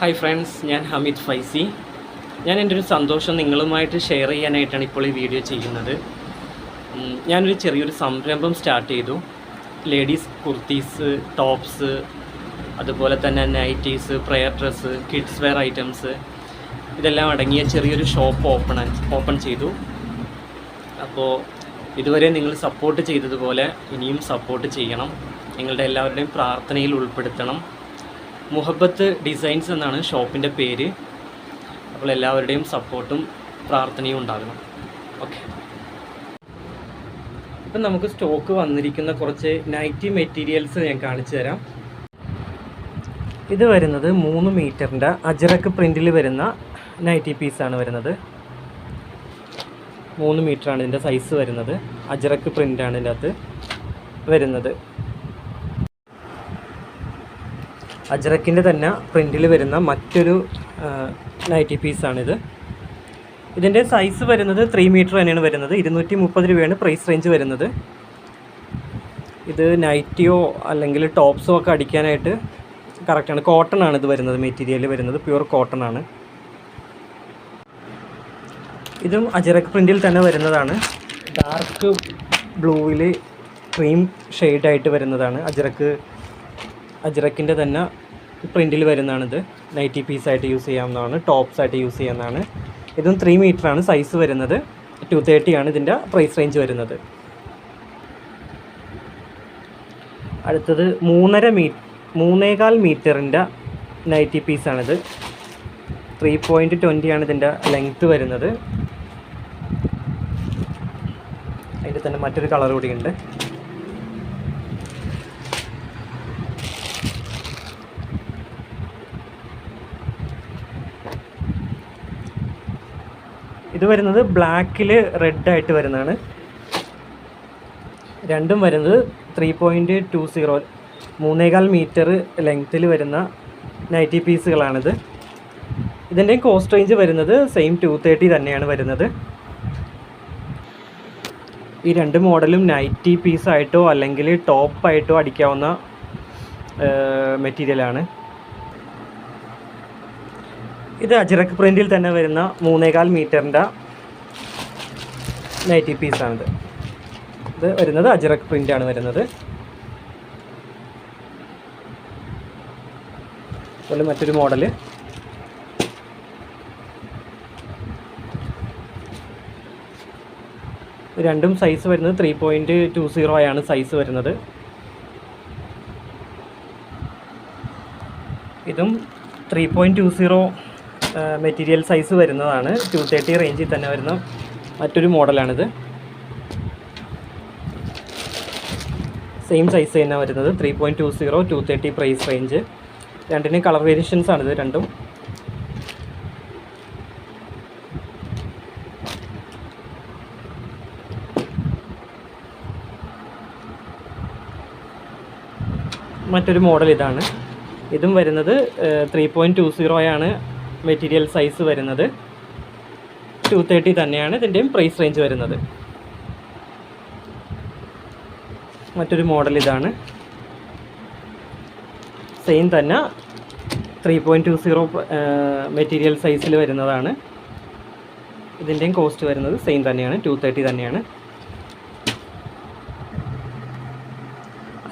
Hi friends ഞാൻ ഹമീദ് ഫൈസി. ഞാൻ എന്റെ ഒരു സന്തോഷം നിങ്ങളുമായിട്ട് ഷെയർ ചെയ്യാനായിട്ടാണ് ഇപ്പോൾ ഈ വീഡിയോ ചെയ്യുന്നത്. ഞാനൊരു ചെറിയൊരു സംരംഭം സ്റ്റാർട്ട് ചെയ്തു. ലേഡീസ് കുർത്തീസ് ടോപ്സ് അതുപോലെ തന്നെ nighties prayer dress kids wear items ഇതെല്ലാം അടങ്ങിയ ചെറിയൊരു ഷോപ്പ് ഓപ്പൺ ഓപ്പൺ ചെയ്തു. അപ്പോൾ ഇതുവരെ നിങ്ങൾ സപ്പോർട്ട് ചെയ്തതുപോലെ ഇനിയും സപ്പോർട്ട് ചെയ്യണം. നിങ്ങളുടെ എല്ലാവരുടെയും പ്രാർത്ഥനയിൽ ഉൾപ്പെടുത്തണം. മുഹബത്ത് ഡിസൈൻസ് എന്നാണ് ഷോപ്പിന്റെ പേര്. അപ്പോൾ എല്ലാവരുടെയും സപ്പോർട്ടും പ്രാർത്ഥനയും ഉണ്ടാകണം. ഓക്കെ. ഇപ്പം നമുക്ക് സ്റ്റോക്ക് വന്നിരിക്കുന്ന കുറച്ച് നൈറ്റി മെറ്റീരിയൽസ് ഞാൻ കാണിച്ചു തരാം. ഇത് വരുന്നത് മൂന്ന് മീറ്ററിന്റെ അജറക്ക് പ്രിന്റിൽ വരുന്ന നൈറ്റി പീസാണ് വരുന്നത്. മൂന്ന് മീറ്ററാണ് ഇതിന്റെ സൈസ് വരുന്നത്. അജറക്ക് പ്രിന്റാണ് ഇതിന്റെ അകത്ത് വരുന്നത്. അജറക്കിന്റെ തന്നെ പ്രിന്റിൽ വരുന്ന മറ്റൊരു നൈറ്റി പീസാണിത്. ഇതിന്റെ സൈസ് വരുന്നത് ത്രീ മീറ്റർ തന്നെയാണ് വരുന്നത്. ഇരുന്നൂറ്റി മുപ്പത് രൂപയാണ് പ്രൈസ് റേഞ്ച് വരുന്നത്. ഇത് നൈറ്റിയോ അല്ലെങ്കിൽ ടോപ്സോ ഒക്കെ അടിക്കാനായിട്ട് കറക്റ്റാണ് കോട്ടൺ ആണ് ഇത് വരുന്നത് മെറ്റീരിയൽ വരുന്നത്. പ്യുവർ കോട്ടൺ ആണ്. ഇതും അജറക് പ്രിന്റിൽ തന്നെ വരുന്നതാണ്. ഡാർക്ക് ബ്ലൂവിൽ ക്രീം ഷെയ്ഡായിട്ട് വരുന്നതാണ്. അജറക്ക് അജറക്കിന്റെ തന്നെ പ്രിന്റിൽ വരുന്നതാണിത്. നൈറ്റി പീസായിട്ട് യൂസ് ചെയ്യാവുന്നതാണ്. ടോപ്സ് ആയിട്ട് യൂസ് ചെയ്യാവുന്നതാണ്. ഇതും ത്രീ ആണ് സൈസ് വരുന്നത്. ടു ആണ് ഇതിന്റെ പ്രൈസ് റേഞ്ച് വരുന്നത്. അടുത്തത് മൂന്നര മീ മൂന്നേകാൽ മീറ്ററിന്റെ നൈറ്റി പീസാണിത് ത്രീ പോയിന്റ് ട്വന്റി ആണ് ഇതിന്റെ ലെങ്ത്ത് വരുന്നത്. അതിന്റെ തന്നെ മറ്റൊരു കളർ കൂടിയുണ്ട് ഇത് വരുന്നത് ബ്ലാക്കിൽ റെഡ് ആയിട്ട് വരുന്നതാണ്. രണ്ടും വരുന്നത് ത്രീ പോയിന്റ് ടു സീറോ മൂന്നേകാൽ മീറ്റർ ലെങ്ത്തിൽ വരുന്ന നൈറ്റി പീസുകളാണിത് ഇതിന്റെയും കോസ്റ്റ് റേഞ്ച് വരുന്നത് സെയിം ടു തേർട്ടി തന്നെയാണ് വരുന്നത്. ഈ രണ്ട് മോഡലും നൈറ്റി പീസായിട്ടോ അല്ലെങ്കിൽ ടോപ്പായിട്ടോ അടിക്കാവുന്ന മെറ്റീരിയലാണ് ഇത് അജിറക്ക് പ്രിന്റിൽ തന്നെ വരുന്ന മൂന്നേകാൽ മീറ്ററിന്റെ നൈറ്റി പീസാണിത് ഇത് വരുന്നത് അജിറക്ക് പ്രിന്റാണ് വരുന്നത്. അതുപോലെ മറ്റൊരു മോഡൽ രണ്ടും സൈസ് വരുന്നത് ത്രീ പോയിന്റ് ടു സീറോ ആണ് സൈസ് വരുന്നത്. ഇതും three point two zero material size വരുന്നതാണ്. ടു തേർട്ടി റേഞ്ചിൽ തന്നെ വരുന്ന മറ്റൊരു മോഡലാണിത്. സെയിം സൈസ് തന്നെ വരുന്നത്. Three point two zero two thirty price range രണ്ടിന് കളർ വേരിയേഷൻസ് ആണിത് രണ്ടും. മറ്റൊരു മോഡൽ ഇതാണ്. ഇതും വരുന്നത് ത്രീ പോയിന്റ് ടു സീറോ ആണ്. മെറ്റീരിയൽ സൈസ് വരുന്നത് ടു തേർട്ടി തന്നെയാണ് ഇതിന്റെയും പ്രൈസ് റേഞ്ച് വരുന്നത്. മറ്റൊരു മോഡൽ ഇതാണ്. സെയിം തന്നെ three point two zero material സൈസിൽ വരുന്നതാണ്. ഇതിന്റെയും കോസ്റ്റ് വരുന്നത് സെയിം തന്നെയാണ് ടു തേർട്ടി തന്നെയാണ്.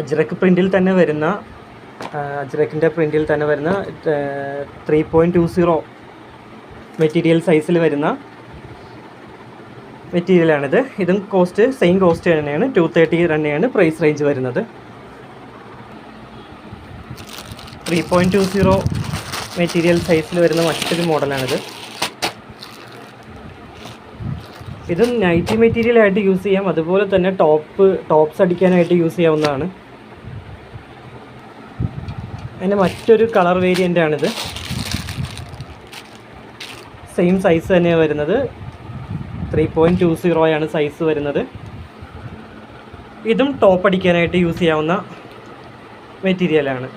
അജ്രക്ക് പ്രിന്റിൽ തന്നെ വരുന്ന അജ്രക്കിന്റെ പ്രിന്റിൽ തന്നെ വരുന്ന three point two zero material സൈസിൽ വരുന്ന മെറ്റീരിയലാണിത് ഇതും കോസ്റ്റ് സെയിം കോസ്റ്റ് തന്നെയാണ്. ടു തേർട്ടി തന്നെയാണ് പ്രൈസ് റേഞ്ച് വരുന്നത്. Three point two zero material സൈസിൽ വരുന്ന മറ്റൊരു മോഡലാണിത് ഇതും നൈറ്റി മെറ്റീരിയലായിട്ട് യൂസ് ചെയ്യാം. അതുപോലെ തന്നെ ടോപ്പ് ടോപ്സ് അടിക്കാനായിട്ട് യൂസ് ചെയ്യാവുന്നതാണ്. അതിന്റെ മറ്റൊരു കളർ വേരിയന്റ് ആണിത്. സെയിം സൈസ് തന്നെയാണ് വരുന്നത്. ത്രീ പോയിന്റ് ടു സീറോ ആണ് സൈസ് വരുന്നത്. ഇതും ടോപ്പ് അടിക്കാനായിട്ട് യൂസ് ചെയ്യാവുന്ന മെറ്റീരിയലാണ്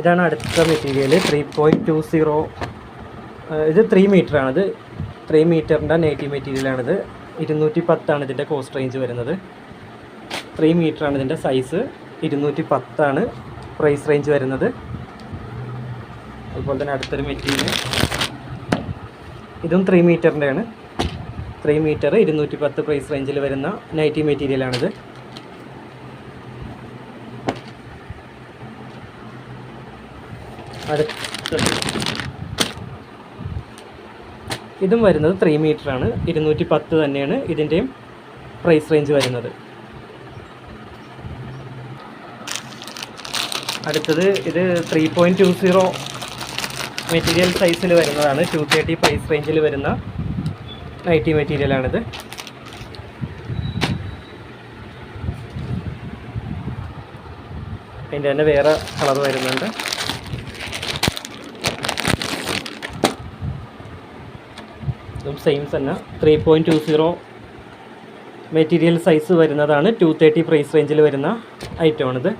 ഇതാണ് അടുത്ത material three point two zero ഇത് ത്രീ ആണിത്. ത്രീ മീറ്ററിന്റെ നെയ്റ്റി മെറ്റീരിയലാണിത് ഇരുന്നൂറ്റി പത്താണ് ഇതിന്റെ കോസ്റ്റ് റേഞ്ച് വരുന്നത്. ത്രീ ആണ് ഇതിന്റെ സൈസ് ഇരുന്നൂറ്റി പത്താണ് പ്രൈസ് റേഞ്ച് വരുന്നത്. അതുപോലെ തന്നെ അടുത്തൊരു മെറ്റീരിയൽ ഇതും ത്രീ മീറ്ററിന്റെയാണ് ത്രീ മീറ്റർ ഇരുന്നൂറ്റി പത്ത് പ്രൈസ് റേഞ്ചിൽ വരുന്ന നൈറ്റി മെറ്റീരിയലാണിത് അടുത്തത് ഇതും വരുന്നത് ത്രീ ആണ്. ഇരുന്നൂറ്റി പത്ത് തന്നെയാണ് ഇതിന്റെയും പ്രൈസ് റേഞ്ച് വരുന്നത്. അടുത്തത് ഇത് three point two zero material സൈസിൽ വരുന്നതാണ്. ടു തേർട്ടി പ്രൈസ് റേഞ്ചിൽ വരുന്ന നൈറ്റി മെറ്റീരിയലാണിത് അതിന്റെ തന്നെ വേറെ കളർ വരുന്നുണ്ട്. ഇതും സെയിം തന്നെ. Three point two zero material size വരുന്നതാണ്. ടു തേർട്ടി പ്രൈസ് റേഞ്ചിൽ വരുന്ന ഐറ്റമാണിത്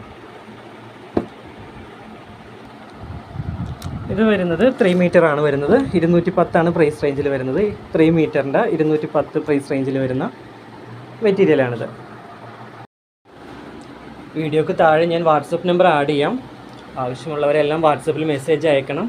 ഇത് വരുന്നത് ത്രീ മീറ്റർ ആണ് വരുന്നത്. ഇരുന്നൂറ്റി പത്താണ് പ്രൈസ് റേഞ്ചിൽ വരുന്നത്. ത്രീ മീറ്ററിന്റെ ഇരുന്നൂറ്റി പത്ത് പ്രൈസ് റേഞ്ചിൽ വരുന്ന മെറ്റീരിയലാണിത് വീഡിയോക്ക് താഴെ ഞാൻ വാട്സപ്പ് നമ്പർ ആഡ് ചെയ്യാം. ആവശ്യമുള്ളവരെല്ലാം വാട്സപ്പിൽ മെസ്സേജ് അയക്കണം.